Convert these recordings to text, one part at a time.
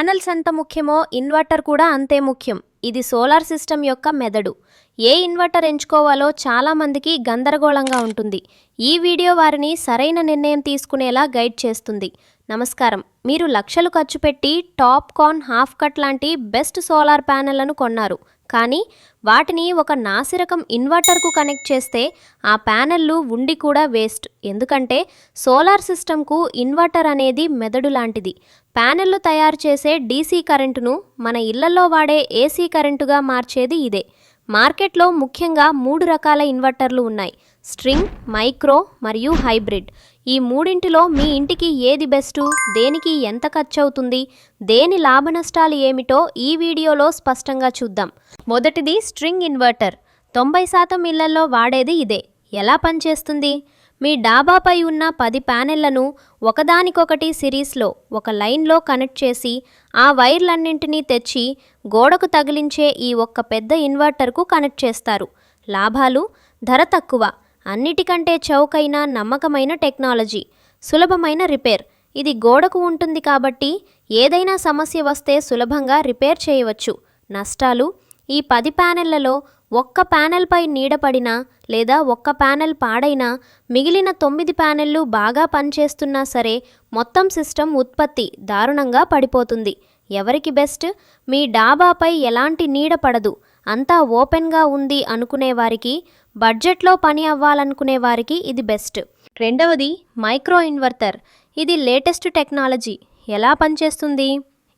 Panels ఎంత ముఖ్యమో inverter కూడా అంతే ముఖ్యం. ఇది సోలార్ సిస్టమ్ యొక్క మెదడు. ఏ ఇన్వర్టర్ ఎంచుకోవాలో చాలామందికి గందరగోళంగా ఉంటుంది. ఈ వీడియో వారిని సరైన నిర్ణయం తీసుకునేలా గైడ్ చేస్తుంది. నమస్కారం. మీరు లక్షలు ఖర్చు పెట్టి టాప్ కాన్ హాఫ్ కట్ లాంటి బెస్ట్ సోలార్ ప్యానెళ్ళను కొన్నారు. కానీ వాటిని ఒక నాసిరకం ఇన్వర్టర్కు కనెక్ట్ చేస్తే ఆ ప్యానెల్లు ఉండి కూడా వేస్ట్. ఎందుకంటే సోలార్ సిస్టమ్కు ఇన్వర్టర్ అనేది మెదడు లాంటిది. ప్యానెల్లు తయారు చేసే డీసీ కరెంటును మన ఇళ్ళలో వాడే ఏసీ కరెంటుగా మార్చేది ఇదే. మార్కెట్లో ముఖ్యంగా మూడు రకాల ఇన్వర్టర్లు ఉన్నాయి. స్ట్రింగ్ మైక్రో మరియు హైబ్రిడ్. ఈ మూడింటిలో మీ ఇంటికి ఏది బెస్టు? దేనికి ఎంత ఖర్చవుతుంది? దేని లాభ నష్టాలు ఏమిటో ఈ వీడియోలో స్పష్టంగా చూద్దాం. మొదటిది స్ట్రింగ్ ఇన్వర్టర్. తొంభై శాతం ఇళ్ళలో వాడేది ఇదే. ఎలా పనిచేస్తుంది? మీ డాబాపై ఉన్న పది ప్యానెళ్ళను ఒకదానికొకటి సిరీస్లో ఒక లైన్లో కనెక్ట్ చేసి ఆ వైర్లన్నింటినీ తెచ్చి గోడకు తగిలించే ఈ ఒక్క పెద్ద ఇన్వర్టర్కు కనెక్ట్ చేస్తారు. లాభాలు ధర తక్కువ. అన్నిటికంటే చౌకైన నమ్మకమైన టెక్నాలజీ సులభమైన రిపేర్. ఇది గోడకు ఉంటుంది కాబట్టి ఏదైనా సమస్య వస్తే సులభంగా రిపేర్ చేయవచ్చు. నష్టాలు? ఈ పది ప్యానెళ్ళలో ఒక్క ప్యానెల్పై నీడపడినా లేదా ఒక్క ప్యానెల్ పాడైనా మిగిలిన తొమ్మిది ప్యానెళ్ళు బాగా పనిచేస్తున్నా సరే మొత్తం సిస్టమ్ ఉత్పత్తి దారుణంగా పడిపోతుంది. ఎవరికి బెస్ట్? మీ డాబాపై ఎలాంటి నీడ పడదు. అంతా ఓపెన్గా ఉంది అనుకునే వారికి బడ్జెట్లో పని అవ్వాలనుకునే వారికి ఇది బెస్ట్. రెండవది మైక్రో ఇన్వర్టర్. ఇది లేటెస్ట్ టెక్నాలజీ. ఎలా పనిచేస్తుంది?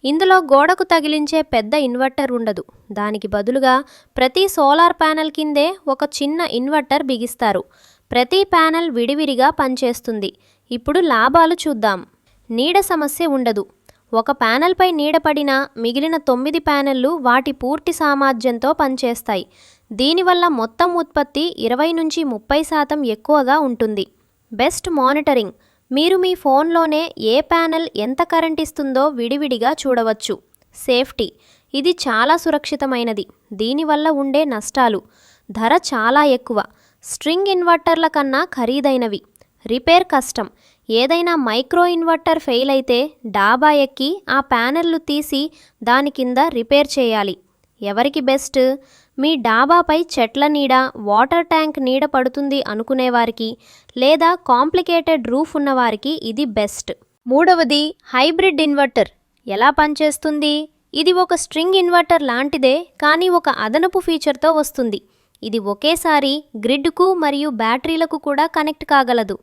ఇందులో గోడకు తగిలించే పెద్ద ఇన్వర్టర్ ఉండదు. దానికి బదులుగా ప్రతి సోలార్ ప్యానెల్ కిందే ఒక చిన్న ఇన్వర్టర్ బిగిస్తారు. ప్రతి ప్యానెల్ విడివిడిగా పనిచేస్తుంది. ఇప్పుడు లాభాలు చూద్దాం. నీడ సమస్య ఉండదు. ఒక ప్యానెల్పై నీడపడిన మిగిలిన తొమ్మిది ప్యానెళ్ళు వాటి పూర్తి సామర్థ్యంతో పనిచేస్తాయి. దీనివల్ల మొత్తం ఉత్పత్తి ఇరవై నుంచి ముప్పై శాతం ఎక్కువగా ఉంటుంది. Best monitoring. మీరు మీ ఫోన్లోనే ఏ ప్యానెల్ ఎంత కరెంట్ ఇస్తుందో విడివిడిగా చూడవచ్చు. సేఫ్టీ. ఇది చాలా సురక్షితమైనది. దీనివల్ల ఉండే నష్టాలు. ధర చాలా ఎక్కువ. స్ట్రింగ్ ఇన్వర్టర్ల కన్నా ఖరీదైనవి. రిపేర్ కష్టం. ఏదైనా మైక్రో ఇన్వర్టర్ ఫెయిల్ అయితే డాబా ఎక్కి ఆ ప్యానెల్లు తీసి దాని కింద రిపేర్ చేయాలి. ఎవరికి బెస్ట్? మీ డాబాపై చెట్ల నీడ వాటర్ ట్యాంక్ నీడ పడుతుంది అనుకునేవారికి లేదా కాంప్లికేటెడ్ రూఫ్ ఉన్నవారికి ఇది బెస్ట్. మూడవది హైబ్రిడ్ ఇన్వర్టర్. ఎలా పనిచేస్తుంది? ఇది ఒక స్ట్రింగ్ ఇన్వర్టర్ లాంటిదే కానీ ఒక అదనపు ఫీచర్తో వస్తుంది. ఇది ఒకేసారి గ్రిడ్కు మరియు బ్యాటరీలకు కూడా కనెక్ట్ కాగలదు.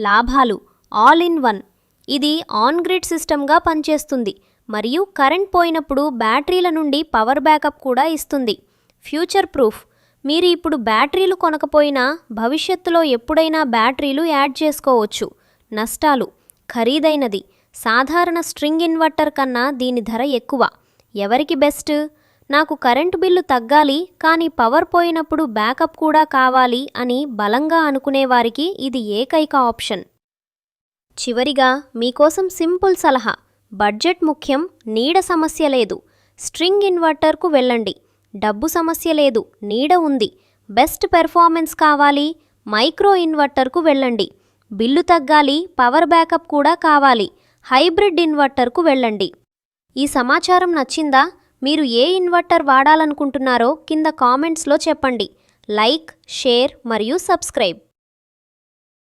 లాభాలు ఆల్ ఇన్ వన్ ఇది ఆన్ గ్రిడ్ సిస్టమ్గా పనిచేస్తుంది. మరియు కరెంట్ పోయినప్పుడు బ్యాటరీల నుండి పవర్ బ్యాకప్ కూడా ఇస్తుంది. ఫ్యూచర్ ప్రూఫ్ మీరు ఇప్పుడు బ్యాటరీలు కొనకపోయినా భవిష్యత్తులో ఎప్పుడైనా బ్యాటరీలు యాడ్ చేసుకోవచ్చు. నష్టాలు. ఖరీదైనది. సాధారణ స్ట్రింగ్ ఇన్వర్టర్ కన్నా దీని ధర ఎక్కువ. ఎవరికి బెస్ట్ నాకు కరెంటు బిల్లు తగ్గాలి కానీ పవర్ పోయినప్పుడు బ్యాకప్ కూడా కావాలి అని బలంగా అనుకునేవారికి ఇది ఏకైక ఆప్షన్. చివరిగా మీకోసం సింపుల్ సలహా. బడ్జెట్ ముఖ్యం నీడ సమస్య లేదు. స్ట్రింగ్ ఇన్వర్టర్కు వెళ్ళండి. డబ్బు సమస్య లేదు నీడ ఉంది. బెస్ట్ పెర్ఫార్మెన్స్ కావాలి మైక్రో ఇన్వర్టర్కు వెళ్ళండి. బిల్లు తగ్గాలి పవర్ బ్యాకప్ కూడా కావాలి హైబ్రిడ్ ఇన్వర్టర్కు వెళ్ళండి. ఈ సమాచారం నచ్చిందా? మీరు ఏ ఇన్వర్టర్ వాడాలనుకుంటున్నారో కింద కామెంట్స్లో చెప్పండి. లైక్ షేర్ మరియు సబ్స్క్రైబ్.